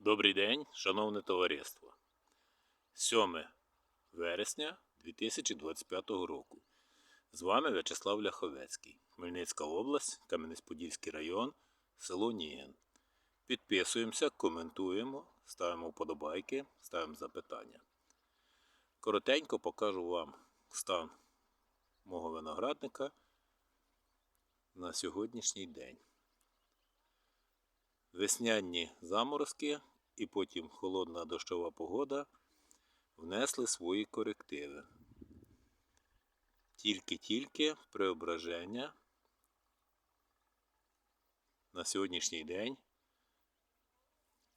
Добрий день, шановне товариство. 7 вересня 2025 року. З вами В'ячеслав Ляховецький, Хмельницька область, Кам'янець-Подільський район, село Ніген. Підписуємося, коментуємо, ставимо вподобайки, ставимо запитання. Коротенько покажу вам стан мого виноградника на сьогоднішній день. Весняні заморозки і потім холодна дощова погода внесли свої корективи. Тільки-тільки преображення на сьогоднішній день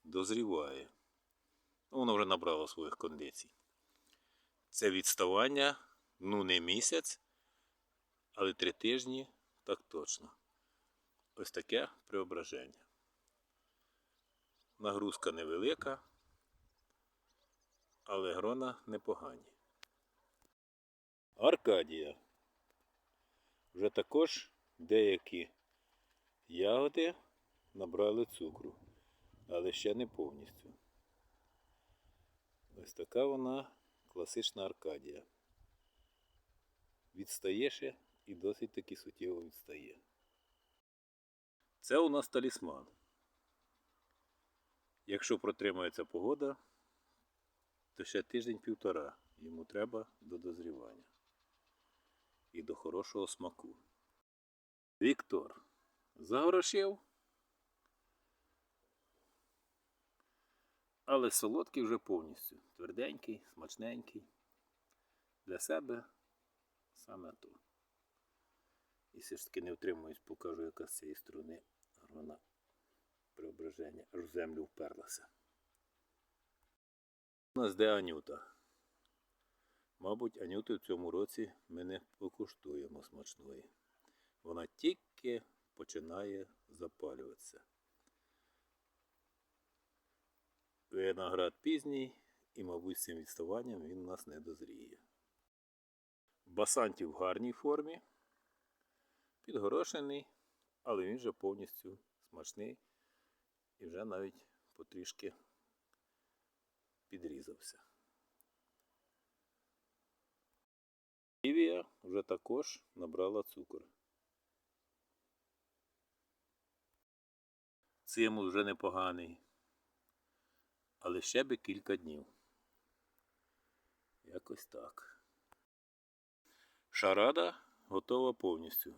дозріває. Ну, Воно вже набрало своїх кондицій. Це відставання, ну не місяць, але три тижні так точно. Ось таке преображення. Нагрузка невелика, але грона непогані. Аркадія. Вже також деякі ягоди набрали цукру, але ще не повністю. Ось така вона класична Аркадія. Відстає ще і досить таки суттєво відстає. Це у нас талісман. Якщо протримається погода, то ще тиждень-півтора йому треба до дозрівання і до хорошого смаку. Віктор загорошив, але солодкий вже повністю. Тверденький, смачненький. Для себе саме то. І все ж таки не втримуюсь, покажу, яка з цієї сторони грона преображення аж в землю вперлася. У нас де Анюта. Мабуть, Анюти в цьому році ми не покуштуємо смачної. Вона тільки починає запалюватися. Виноград пізній і, мабуть, з цим відставанням він у нас не дозріє. Басантів в гарній формі, підгорошений, але він вже повністю смачний і вже навіть потрішки підрізався. Івія вже також набрала цукор. Цимул вже непоганий, але ще би кілька днів. Якось так. Шарада готова повністю.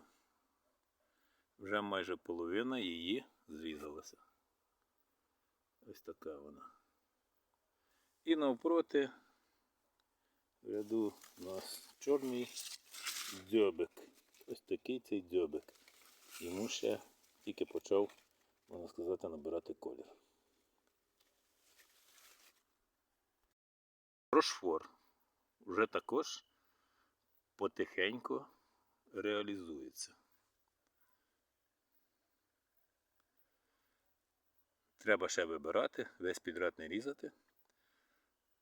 Вже майже половина її зрізалася. Ось така вона. І навпроти в ряду у нас чорний дзьобик. Ось такий цей дзьобик. Йому ще тільки почав, можна сказати, набирати колір. Рошфор вже також потихеньку реалізується. Треба ще вибирати, весь підряд не різати.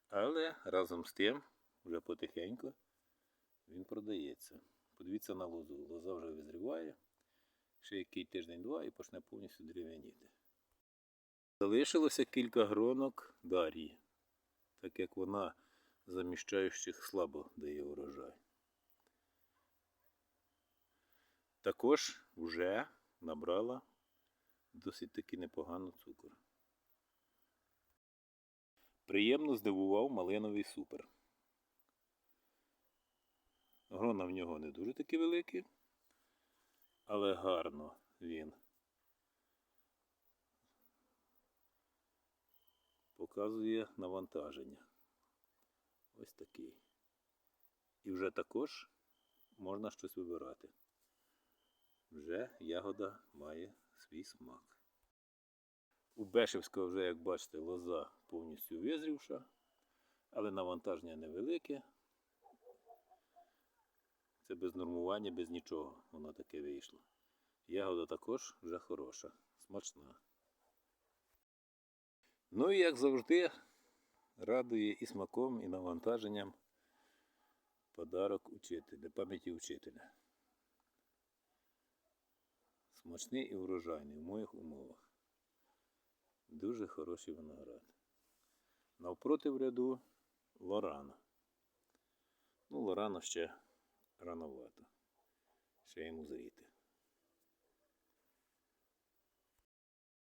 Але разом з тим, вже потихеньку він продається. Подивіться на лозу. Лоза вже визріває. Ще який тиждень-два і почне повністю дерев'яніти. Залишилося кілька гронок дарії, так як вона заміщаючих слабо дає урожай. Також вже набрала досить таки непогано цукор. Приємно здивував малиновий супер. Грона в нього не дуже такі великі, але гарно він показує навантаження. Ось такий. І вже також можна щось вибирати. Вже ягода має свій смак. У Бешевського вже, як бачите, лоза повністю визрівша, але навантаження невелике. Це без нормування, без нічого воно таке вийшло. Ягода також вже хороша, смачна. Ну і як завжди, радує і смаком, і навантаженням подарок учителя, пам'яті учителя. Смачний і врожайний в моїх умовах. Дуже хороший виноград. Навпроти в ряду Лорана. Ну, Лорана ще рановато. Ще йому зріти.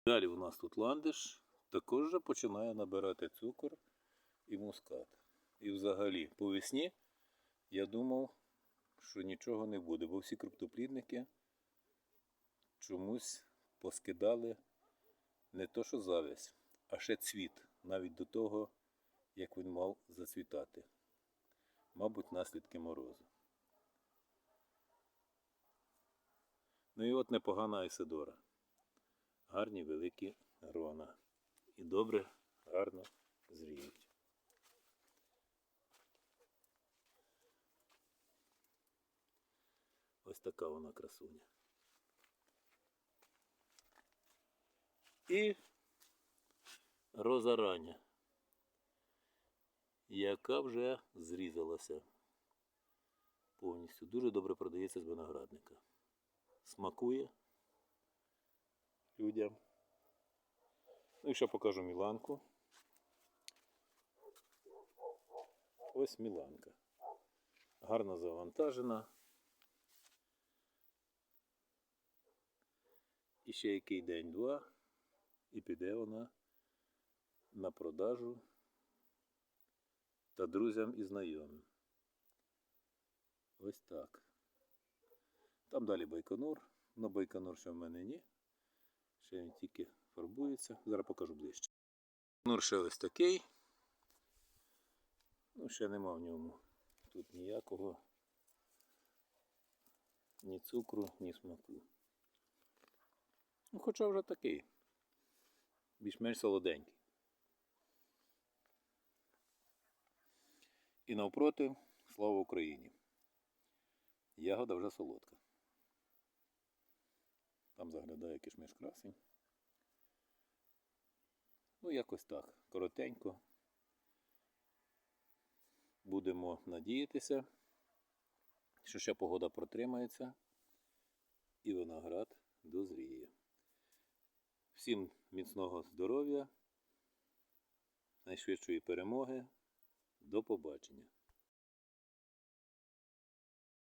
Далі у нас тут ландиш. Також вже починає набирати цукор і мускат. І взагалі по весні я думав, що нічого не буде, бо всі круптоплідники чомусь поскидали не то, що завязь, а ще цвіт, навіть до того, як він мав зацвітати. Мабуть, наслідки морозу. Ну і от непогана Айседора. Гарні великі грона. І добре, гарно зріють. Ось така вона красуня. І роза рання, яка вже зрізалася повністю. Дуже добре продається з виноградника. Смакує людям. Ну і ще покажу Міланку. Ось Міланка. Гарно завантажена. І ще який день-два, і піде вона на продажу та друзям і знайомим. Ось так. Там далі Байконур. На Байконур ще в мене ні. Ще він тільки фарбується. Зараз покажу ближче. Байконур ще ось такий. Ну, ще нема в ньому тут ніякого ні цукру, ні смаку. Ну, хоча вже такий. Більш-менш солоденький. І навпроти, слава Україні. Ягода вже солодка. Там заглядає кишмиш красень. Ну, якось так. Коротенько. Будемо надіятися, що ще погода протримається і виноград дозріє. Всім міцного здоров'я, найшвидшої перемоги. До побачення.